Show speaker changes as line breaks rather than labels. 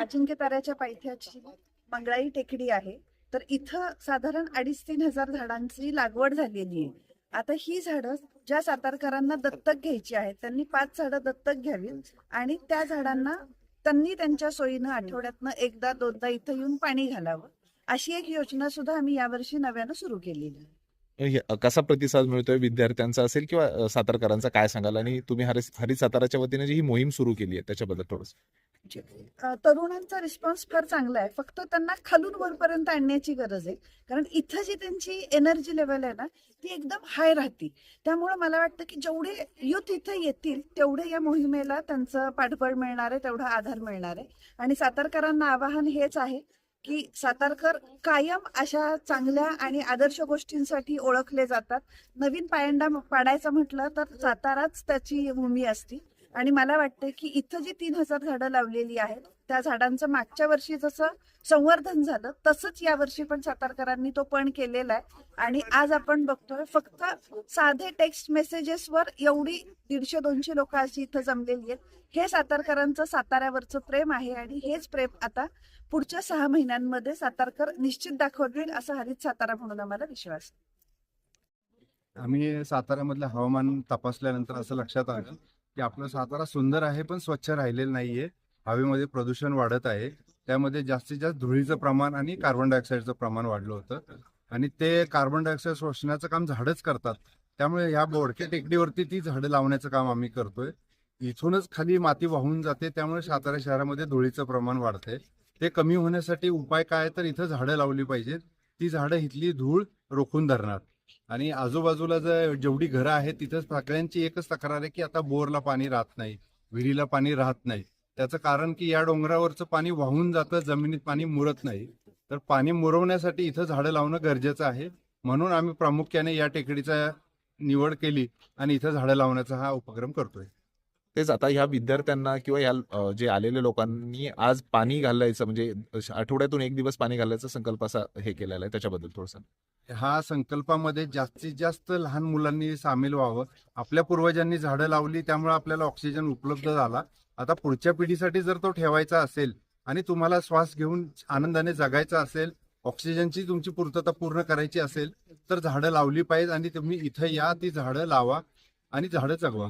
अजिंक्य ताऱ्याच्या पायथ्याची मंगळाई टेकडी आहे. तर इथं साधारण अडीच तीन हजार झाडांची लागवड झालेली आहे. आता ही झाडं ज्या सातारकरांना दत्तक घ्यायची आहेत त्यांनी पाच झाडं दत्तक घ्यावीत आणि त्या झाडांना त्यांनी त्यांच्या सोयीनं आठवड्यातनं एकदा दोनदा इथं येऊन पाणी घालावं. अशी एक योजना सुद्धा आम्ही यावर्षी नव्यानं सुरू केलेली. आहे
कसा प्रतिसाद मिळतोय विद्यार्थ्यांचा असेल किंवा सातारकरांचा काय सांगाल? आणि तुम्ही हरी हरी साताराच्या वतीने जी ही मोहीम सुरू केली आहे त्याच्याबद्दल थोडस.
तरुणांचा रिस्पॉन्स फार चांगला आहे. फक्त त्यांना खालून वरपर्यंत आणण्याची गरज आहे. कारण इथं जी त्यांची एनर्जी लेवल आहे ना ती एकदम हाय राहते. त्यामुळे मला वाटतं की जेवढे युथ इथं येतील तेवढे या मोहिमेला त्यांचं पाठबळ मिळणार आहे तेवढा आधार मिळणार आहे. आणि सातारकरांना आवाहन हेच आहे की सातारकर कायम अशा चांगल्या आणि आदर्श गोष्टींसाठी ओळखले जातात. नवीन पायंडा पाडायचं म्हटलं तर साताराच त्याची भूमी असती. आणि मला वाटतं की इथं जी तीन हजार झाडं लावलेली आहेत त्या झाडांचं मागच्या वर्षी जसं संवर्धन झालं तसंच या वर्षी पण सातारकरांनी तो पण केलेला आहे. आणि आज आपण बघतोय फक्त साधे टेक्स्ट मेसेजेसवर एवढी दीडशे दोनशे लोक अशी इथं जमलेली आहेत. हे सातारकरांचं साताऱ्यावरचं प्रेम आहे आणि हेच प्रेम आता पुढच्या सहा महिन्यांमध्ये सातारकर निश्चित दाखवतील असं हरित सातारा म्हणून आम्हाला विश्वास
आम्ही साताऱ्यामधलं हवामान तपासल्यानंतर असं लक्षात आलं की आपला सातारा सुंदर आहे पण स्वच्छ राहिलेलं नाहीये. हवेमध्ये प्रदूषण वाढत आहे. त्यामध्ये जास्तीत जास्त धुळीचं प्रमाण आणि कार्बन डायऑक्साईडचं प्रमाण वाढलं होतं. आणि ते कार्बन डायऑक्साईड शोषण्याचं काम झाडच करतात. त्यामुळे ह्या बोडक्या टेकडीवरती ती झाडं लावण्याचं काम आम्ही करतोय. इथूनच खाली माती वाहून जाते. त्यामुळे सातारा शहरामध्ये धुळीचं प्रमाण वाढतंय. ते कमी होण्यासाठी उपाय काय? तर इथं झाडं लावली पाहिजेत. ती झाडं इथली धूळ रोखून धरणार. आणि आजूबाजूला जर जेवढी घरं आहेत तिथं सगळ्यांची एकच तक्रार आहे की आता बोरला पाणी राहत नाही विहिरीला पाणी राहत नाही. त्याचं कारण की या डोंगरावरचं पाणी वाहून जातं जमिनीत पाणी मुरत नाही. तर पाणी मुरवण्यासाठी इथं झाडं लावणं गरजेचं आहे. म्हणून आम्ही प्रामुख्याने या टेकडीचा निवड केली आणि इथं झाडं लावण्याचा हा उपक्रम करतोय.
तेच आता ह्या विद्यार्थ्यांना किंवा या जे आलेल्या लोकांनी आज पाणी घालायचं म्हणजे आठवड्यातून एक दिवस पाणी घालायचा संकल्प असा हे केलेला आहे त्याच्याबद्दल थोडस.
हा संकल्पामध्ये जास्तीत जास्त लहान मुलांनी सामील व्हावं. आपल्या पूर्वजांनी झाडं लावली त्यामुळे आपल्याला ऑक्सिजन उपलब्ध झाला. आता पुढच्या पिढीसाठी जर तो ठेवायचा असेल आणि तुम्हाला श्वास घेऊन आनंदाने जगायचा असेल ऑक्सिजनची तुमची पूर्तता पूर्ण करायची असेल तर झाडं लावली पाहिजे आणि तुम्ही इथं या ती झाडं लावा आणि झाडं जगवा.